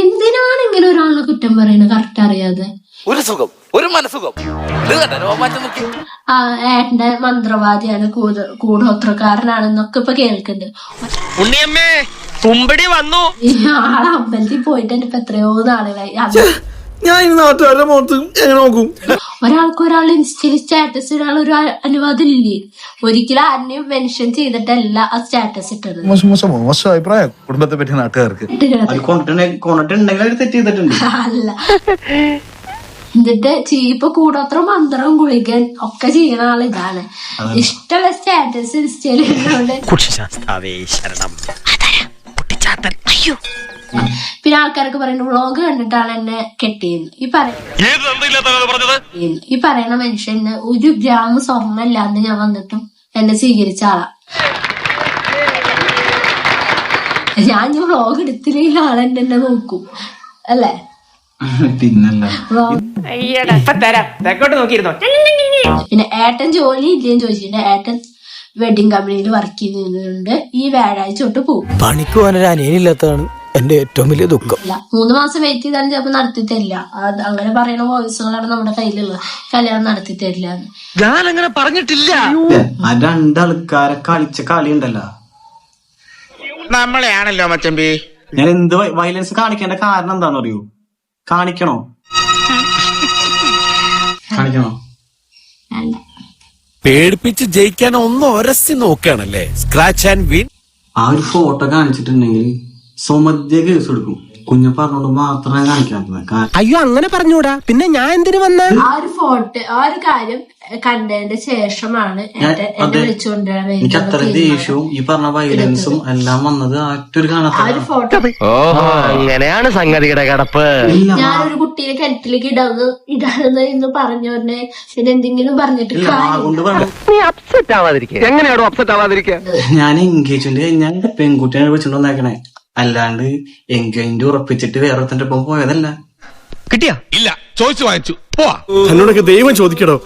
എന്തിനാണ് ഇങ്ങനെ ഒരാളിനെ കുറ്റം പറയുന്നത്? കറക്റ്റ് അറിയാതെ. ഒരു സുഖം ഒരു മനസുഖം ആ ഏട്ടന്റെ മന്ത്രവാദിയാണ് കൂട കൂടോത്രക്കാരനാണെന്നൊക്കെ ഇപ്പൊ കേൾക്കുന്നുണ്ട് ഉണ്ണിയമ്മേ തുമ്പടി വന്നു. ആളെ അമ്പലത്തിൽ പോയിട്ട് ഇപ്പൊ എത്രയോ നാളുകളായി. ഞാൻ ഈ നാട്ടുകാരുടെ മുഖത്ത് എങ്ങനെ നോക്കും? ഒരാൾക്ക് ഒരാൾ ഇൻസ്റ്റയിൽ സ്റ്റാറ്റസ് ഇടാൻ ഒരു അനുവാദം ഇല്ലേ? ഒരിക്കലും ആരെയും മെൻഷൻ ചെയ്തിട്ടല്ല ആ സ്റ്റാറ്റസ് ഇട്ടത്. മോശം മോശം മോശം അഭിപ്രായം. കുടുംബത്തെ പറ്റി നാട്ടുകാർക്ക്. ഇട്ടിരുന്നത്. അത് കൊണ്ടിട്ടുണ്ടെങ്കിൽ കൊണ്ടിട്ടുണ്ടെങ്കിൽ അവർ തെറ്റ് ചെയ്തിട്ടുണ്ട്. അല്ല. എന്നിട്ട് ചീപ്പ് കൂടാത്ര മന്ത്രം ഗുളികൻ ഒക്കെ ചെയ്യുന്ന ആൾ ഇതാണ്. ഇഷ്ടമുള്ള സ്റ്റാറ്റസ് ഇൻസ്റ്റയിൽ പൊട്ടിച്ചാത്തൻ അയ്യോ. പിന്നെ ആൾക്കാരൊക്കെ പറയുന്നത് വ്ളോഗ് കണ്ടിട്ടാണ് എന്നെ കെട്ടിയെന്ന്. ഈ പറയുന്നത് ഈ പറയുന്ന മനുഷ്യന് ഒരു ഗ്രാം സ്വർണമില്ലാന്ന് ഞാൻ വന്നിട്ടും എന്നെ സ്വീകരിച്ച ആളാ. ഞാൻ ഈ വ്ളോഗ് എടുത്തില്ലെങ്കിൽ ആളെന്നെ എന്നെ നോക്കും. അല്ലേ? പിന്നല്ല. പിന്നെ ഏട്ടൻ ജോലി ഇല്ലേന്ന് ചോദിച്ചിട്ടുണ്ട്. ഏട്ടൻ വെഡിങ് കമ്പനിയിൽ വർക്ക് ചെയ്യുന്നുണ്ട്. ഈ വ്യാഴാഴ്ച തൊട്ട് പോകും പണിക്ക് പോകാനൊരു അനിയനില്ലാത്തതാണ് എന്റെ ഏറ്റവും വലിയ ദുഃഖം. മൂന്ന് മാസം വെയിറ്റ് ചെയ്താലും ചിലപ്പോൾ നടത്തി തരില്ല. അങ്ങനെ പറയുന്ന വോയിസുകളാണ് നമ്മുടെ കയ്യിലുള്ളത്. കല്യാണം നടത്തി തരില്ല ഞാൻ അങ്ങനെ പറഞ്ഞിട്ടില്ല. ആ രണ്ടാൾക്കാരെ കളിച്ച കളി ഉണ്ടല്ലോ. നമ്മളെയാണല്ലോ മച്ചമ്പി. ഞാൻ എന്ത് വയലൻസ് കാണിക്കേണ്ട കാരണം എന്താന്ന് അറിയൂ കാണിക്കണോ? കാണിക്കണോ പേടിപ്പിച്ച് ജയിക്കാൻ ഒന്ന് ഒരസി നോക്കുകയാണല്ലേ? സ്ക്രാച്ച് ആൻഡ് വിൻ ആ ഒരു ഫോട്ടോ കാണിച്ചിട്ടുണ്ടെങ്കിൽ സുമധ്യ കേസ് കൊടുക്കും കുഞ്ഞ പറഞ്ഞോണ്ട് മാത്രമേ കാണിക്കാത്തത് കാരണം അയ്യോ അങ്ങനെ പറഞ്ഞൂടാ. പിന്നെ ഞാൻ എന്തിനു വന്ന? ആ ഒരു ഫോട്ടോ ആ ഒരു കാര്യം കണ്ടതിന്റെ ശേഷമാണ് ഞാൻ ഏട്ടൻ എന്നെ അതെ. വിളിച്ചുകൊണ്ടുവരാൻ എനിക്ക് അത്ര ദേഷ്യവും ഈ പറഞ്ഞ വയലൻസും എല്ലാം വന്നത് ആ ഒറ്റൊരു ആ ഒരു ഫോട്ടോ. ഓഹോ അങ്ങനെയാണ് സംഗതിയുടെ കിടപ്പ്. ഇല്ല. ഞാനൊരു കുട്ടീനെ കിണറ്റിലേക്ക് ഇടാന്ന് ഇടാന്ന് എന്ന് പറഞ്ഞോന്നെ പിന്നെ എന്തെങ്കിലും പറഞ്ഞിട്ട് ഇല്ല പറഞ്ഞു. നീ അപ്സെറ്റ് ആവാതിരിക്കുക എങ്ങനെയാണോ അപ്സെറ്റ് ആവാതിരിക്കുക ഞാൻ എൻഗേജ്മെന്റ് കഴിഞ്ഞാൽ പെൺകുട്ടിയാണ് വിളിച്ചോണ്ട് വന്നേക്കണേ. അല്ലാണ്ട് എൻഗേജ്മെന്റ് ഉറപ്പിച്ചിട്ട് വേറെ ഒപ്പം പോയതല്ല. കിട്ടിയാ? ഇല്ല ചോദിച്ചു വാങ്ങിച്ചു. പോവാ. എന്നോടൊക്കെ ദൈവം ചോദിക്കടോ.